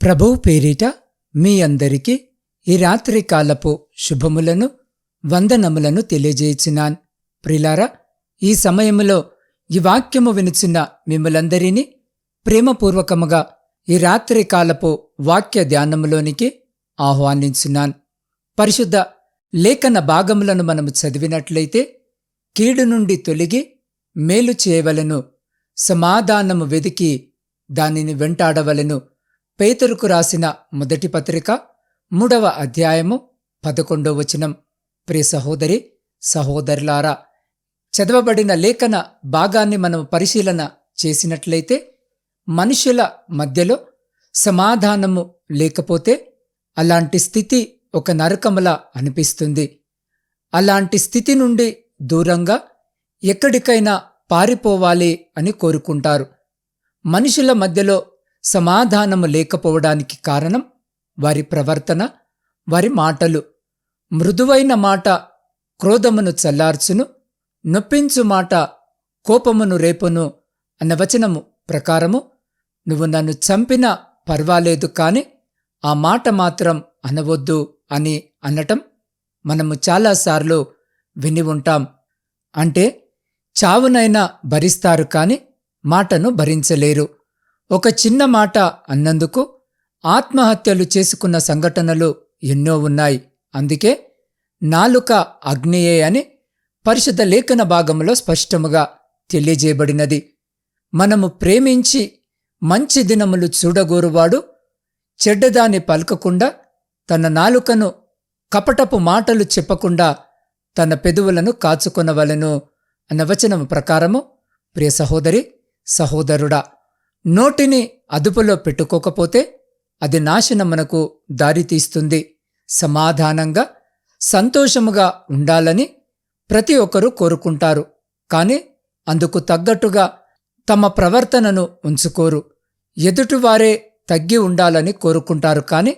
ప్రభువు పేరిట మీ అందరికీ ఈ రాత్రి కాలపు శుభములను వందనములను తెలియజేయుచున్నాన్ ప్రిలారా ఈ సమయములో ఈ వాక్యము వినుచున్న మిమ్మలందరినీ ప్రేమపూర్వకముగా ఈ రాత్రి కాలపు వాక్య ధ్యానములోనికి ఆహ్వానించున్నాన్. పరిశుద్ధ లేఖన భాగములను మనము చదివినట్లయితే కీడు నుండి తొలగి మేలు చేయవలను సమాధానము వెదికి దానిని వెంటాడవలను పేతురుకు రాసిన మొదటి పత్రిక మూడవ అధ్యాయము పదకొండవ వచనం. ప్రియ సహోదరి సహోదరులారా చదవబడిన లేఖన భాగాన్ని మనం పరిశీలన చేసినట్లయితే మనుషుల మధ్యలో సమాధానము లేకపోతే అలాంటి స్థితి ఒక నరకములా అనిపిస్తుంది. అలాంటి స్థితి నుండి దూరంగా ఎక్కడికైనా పారిపోవాలి అని కోరుకుంటారు. మనుషుల మధ్యలో సమాధానము లేకపోవడానికి కారణం వారి ప్రవర్తన వారి మాటలు. మృదువైన మాట క్రోధమును చల్లార్చును నొప్పించు మాట కోపమును రేపును అన్న వచనము ప్రకారము నువ్వు నన్ను చంపినా పర్వాలేదు కాని ఆ మాట మాత్రం అనవద్దు అని అనటం మనము చాలాసార్లు విని ఉంటాం. అంటే చావునైనా భరిస్తారు కాని మాటను భరించలేరు. ఒక చిన్న మాట అన్నందుకు ఆత్మహత్యలు చేసుకున్న సంఘటనలు ఎన్నో ఉన్నాయి. అందుకే నాలుక అగ్నియే అని పరిశుద్ధ లేఖన భాగంలో స్పష్టముగా తెలియజేయబడినది. మనము ప్రేమించి మంచి దినములు చూడగోరువాడు చెడ్డదాన్ని పలకకుండా తన నాలుకను కపటపు మాటలు చెప్పకుండా తన పెదవులను కాచుకొనవలను అన్న వచనము ప్రకారము ప్రియ సహోదరి సహోదరుడా నోటిని అదుపులో పెట్టుకోకపోతే అది నాశనమునకు దారితీస్తుంది. సమాధానంగా సంతోషముగా ఉండాలని ప్రతి ఒక్కరూ కోరుకుంటారు. కాని అందుకు తగ్గట్టుగా తమ ప్రవర్తనను ఉంచుకోరు. ఎదుటివారే తగ్గి ఉండాలని కోరుకుంటారు కాని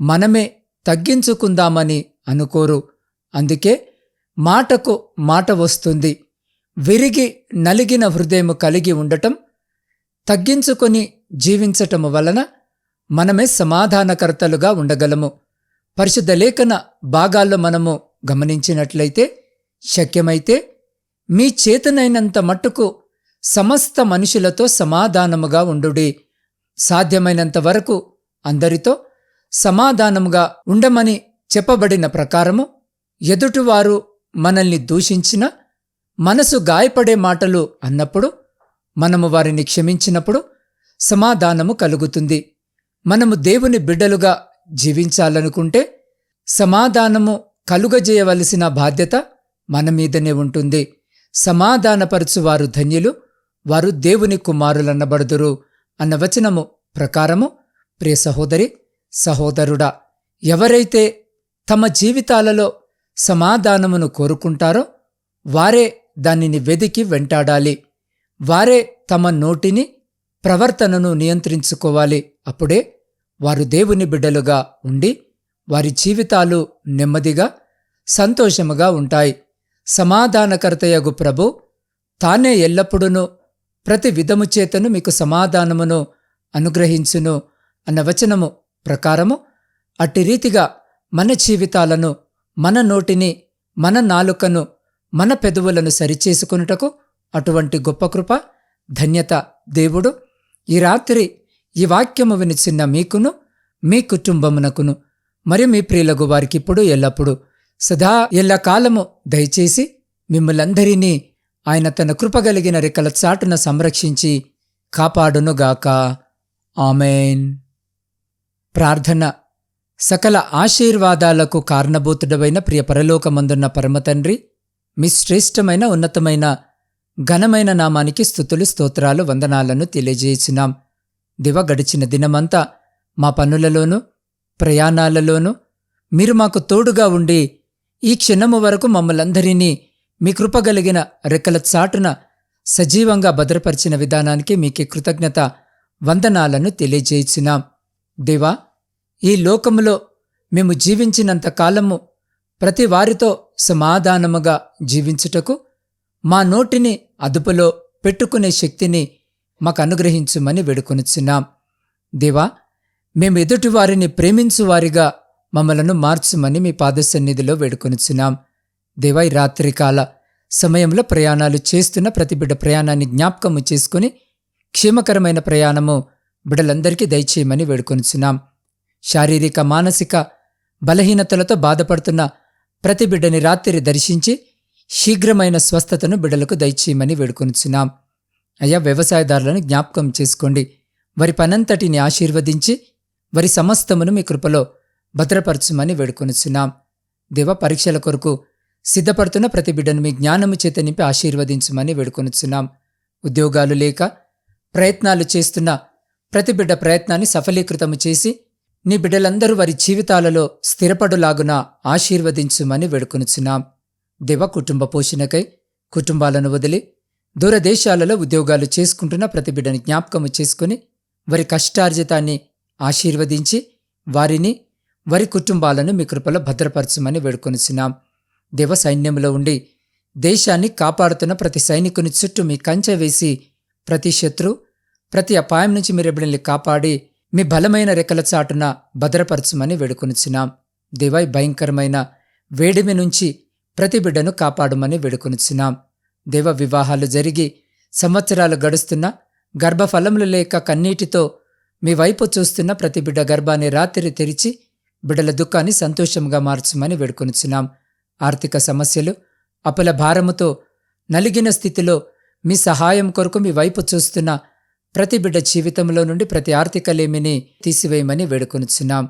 మనమే తగ్గించుకుందామని అనుకోరు. అందుకే మాటకు మాట వస్తుంది. విరిగి నలిగిన హృదయము కలిగి ఉండటం తగ్గించుకొని జీవించటము వలన మనమే సమాధానకర్తలుగా ఉండగలము. పరిశుద్ధ లేఖన భాగాల్లో మనము గమనించినట్లయితే శక్యమైతే మీ చేతనైనంత మట్టుకు సమస్త మనుషులతో సమాధానముగా ఉండుడి. సాధ్యమైనంత వరకు అందరితో సమాధానముగా ఉండమని చెప్పబడిన ప్రకారము ఎదుటివారు మనల్ని దూషించిన మనసు గాయపడే మాటలు అన్నప్పుడు మనము వారిని క్షమించినప్పుడు సమాధానము కలుగుతుంది. మనము దేవుని బిడ్డలుగా జీవించాలనుకుంటే సమాధానము కలుగజేయవలసిన బాధ్యత మన మీదనే ఉంటుంది. సమాధానపరచువారు ధన్యులు వారు దేవుని కుమారులన్నబడుదురు అన్న వచనము ప్రకారము ప్రియ సహోదరి సహోదరుడా ఎవరైతే తమ జీవితాలలో సమాధానమును కోరుకుంటారో వారే దానిని వెదికి వెంటాడాలి. వారే తమ నోటిని ప్రవర్తనను నియంత్రించుకోవాలి. అప్పుడే వారు దేవుని బిడ్డలుగా ఉండి వారి జీవితాలు నెమ్మదిగా సంతోషముగా ఉంటాయి. సమాధానకర్తయగు ప్రభు తానే ఎల్లప్పుడూ ప్రతి విధము చేతను మీకు సమాధానమును అనుగ్రహించును అన్న వచనము ప్రకారము అట్టి రీతిగా మన జీవితాలను మన నోటిని మన నాలుకను మన పెదవులను సరిచేసుకొనుటకు అటువంటి గొప్ప కృప ధన్యత దేవుడు ఈ రాత్రి ఈ వాక్యము వినిచిన్న మీకును మీ కుటుంబమునకును మరియు మీ ప్రియులకు వారికిప్పుడు ఎల్లప్పుడూ సదా ఎల్లకాలము దయచేసి మిమ్మలందరినీ ఆయన తన కృపగలిగిన రెక్కల చాటున సంరక్షించి కాపాడునుగాక. ఆమెన్. ప్రార్థన. సకల ఆశీర్వాదాలకు కారణభూతుడవైన ప్రియ పరలోకమందున్న పరమతండ్రి మీ శ్రేష్టమైన ఉన్నతమైన ఘనమైన నామానికి స్థుతులు స్తోత్రాలు వందనాలను తెలియజేసినాం. దివ గడిచిన దినమంతా మా పనులలోనూ ప్రయాణాలలోనూ మీరు మాకు తోడుగా ఉండి ఈ క్షణము వరకు మమ్మలందరినీ మీ కృపగలిగిన రెక్కల చాటున సజీవంగా భద్రపరిచిన విధానానికి మీకి కృతజ్ఞత వందనాలను తెలియజేయించినాం దేవా ఈ లోకములో మేము జీవించినంత కాలము ప్రతి వారితో సమాధానముగా జీవించుటకు మా నోటిని అదుపులో పెట్టుకునే శక్తిని మాకు అనుగ్రహించుమని వేడుకొనుచున్నాం. దేవా మేము ఎదుటి వారిని ప్రేమించువారిగా మమ్మలను మార్చుమని మీ పాద సన్నిధిలో వేడుకొనుచున్నాం. దేవా ఈ రాత్రికాల సమయంలో ప్రయాణాలు చేస్తున్న ప్రతి బిడ్డ ప్రయాణాన్ని జ్ఞాపకము చేసుకుని క్షేమకరమైన ప్రయాణము బిడ్డలందరికీ దయచేయమని వేడుకొనుచున్నాం. శారీరక మానసిక బలహీనతలతో బాధపడుతున్న ప్రతి బిడ్డని రాత్రి దర్శించి శీఘ్రమైన స్వస్థతను బిడ్డలకు దయచేయమని వేడుకొనిచున్నాం. అయ్యా వ్యవసాయదారులను జ్ఞాపకం చేసుకోండి. వారి పనంతటిని ఆశీర్వదించి వారి సమస్తమును మీ కృపలో భద్రపరచుమని వేడుకొనుచున్నాం. దేవ పరీక్షల కొరకు సిద్ధపడుతున్న ప్రతి బిడ్డను మీ జ్ఞానము చేత నింపి ఆశీర్వదించమని వేడుకొనిచున్నాం. ఉద్యోగాలు లేక ప్రయత్నాలు చేస్తున్న ప్రతి బిడ్డ ప్రయత్నాన్ని సఫలీకృతము చేసి నీ బిడ్డలందరూ వారి జీవితాలలో స్థిరపడులాగున ఆశీర్వదించుమని వేడుకొనుచున్నాం. దివ కుటుంబ పోషణకై కుటుంబాలను వదిలి దూరదేశాలలో ఉద్యోగాలు చేసుకుంటున్న ప్రతి బిడ్డని జ్ఞాపకము చేసుకుని వారి కష్టార్జితాన్ని ఆశీర్వదించి వారిని వారి కుటుంబాలను మీ కృపలో భద్రపరచమని వేడుకొనిచున్నాం. దేవ సైన్యంలో ఉండి దేశాన్ని కాపాడుతున్న ప్రతి సైనికుని చుట్టూ మీ కంచె వేసి ప్రతి శత్రు ప్రతి అపాయం నుంచి మీరు బిడ్డల్ని కాపాడి మీ బలమైన రెక్కల చాటున భద్రపరచమని వేడుకొనిచున్నాం. దేవాయి భయంకరమైన వేడిమి నుంచి ప్రతి బిడ్డను కాపాడమని వేడుకొనిచున్నాం. దేవ వివాహాలు జరిగి సంవత్సరాలు గడుస్తున్నా గర్భఫలములు లేక కన్నీటితో మీ వైపు చూస్తున్న ప్రతి బిడ్డ గర్భాన్ని రాత్రి తెరిచి బిడ్డల దుఃఖాన్ని సంతోషంగా మార్చమని వేడుకొనిచున్నాం. ఆర్థిక సమస్యలు అపల భారముతో నలిగిన స్థితిలో మీ సహాయం కొరకు మీ వైపు చూస్తున్న ప్రతి బిడ్డ జీవితంలో నుండి ప్రతి ఆర్థికలేమిని తీసివేయమని వేడుకొనిచున్నాం.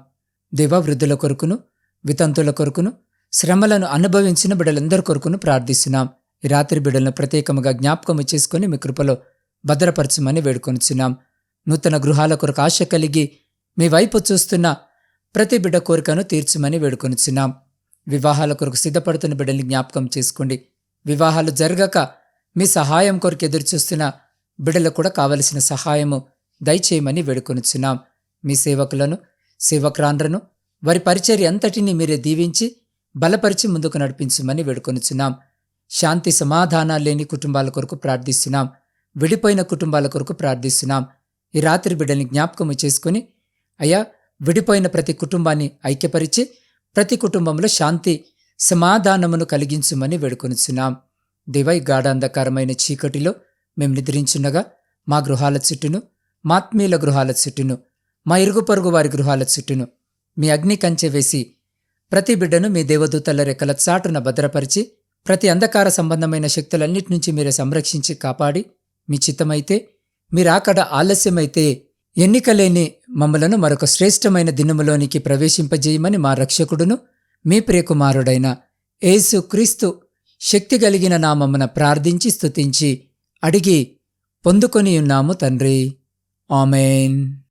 దేవ వృద్ధుల కొరకును వితంతుల కొరకును శ్రమలను అనుభవించిన బిడ్డలందరి కొరకును ప్రార్థిస్తున్నాం. ఈ రాత్రి బిడ్డలను ప్రత్యేకముగా జ్ఞాపకము చేసుకుని మీ కృపలో భద్రపరచమని వేడుకొనిచున్నాం. నూతన గృహాల కొరకు ఆశ కలిగి మీ వైపు చూస్తున్న ప్రతి బిడ్డ కోరికను తీర్చమని వేడుకొనిచున్నాం. వివాహాల కొరకు సిద్ధపడుతున్న బిడ్డల్ని జ్ఞాపకం చేసుకోండి. వివాహాలు జరగక మీ సహాయం కొరకు ఎదురుచూస్తున్న బిడ్డలకు కూడా కావలసిన సహాయము దయచేయమని వేడుకొనిచున్నాం. మీ సేవకులను సేవక్రాన్లను వారి పరిచర్య అంతటినీ మీరే దీవించి బలపరిచి ముందుకు నడిపించమని వేడుకొనిచున్నాం. శాంతి సమాధానాలు లేని కుటుంబాల కొరకు ప్రార్థిస్తున్నాం. విడిపోయిన కుటుంబాల కొరకు ప్రార్థిస్తున్నాం. ఈ రాత్రి బిడ్డల్ని జ్ఞాపకము చేసుకుని అయ్యా విడిపోయిన ప్రతి కుటుంబాన్ని ఐక్యపరిచి ప్రతి కుటుంబంలో శాంతి సమాధానమును కలిగించుమని వేడుకొనిచున్నాం. దివై గాఢాంధకారమైన చీకటిలో మేము నిద్రించుండగా మా గృహాల చుట్టూను మాత్మీయుల గృహాల చుట్టూను మా ఇరుగు పొరుగు వారి గృహాల చుట్టూను మీ అగ్ని కంచె వేసి ప్రతి బిడ్డను మీ దేవదూతల రెక్కల చాటున భద్రపరిచి ప్రతి అంధకార సంబంధమైన శక్తులన్నిటి నుంచి మీరే సంరక్షించి కాపాడి మీ చిత్తమైతే మీరాకడ ఆలస్యమైతే ఎన్నికలేని మమ్మలను మరొక శ్రేష్టమైన దినములోనికి ప్రవేశింపజేయమని మా రక్షకుడును మీ ప్రియకుమారుడైన ఏసు క్రీస్తు శక్తి కలిగిన నామమున ప్రార్థించి స్తుతించి అడిగి పొందుకొని ఉన్నాము తండ్రి. ఆమెన్.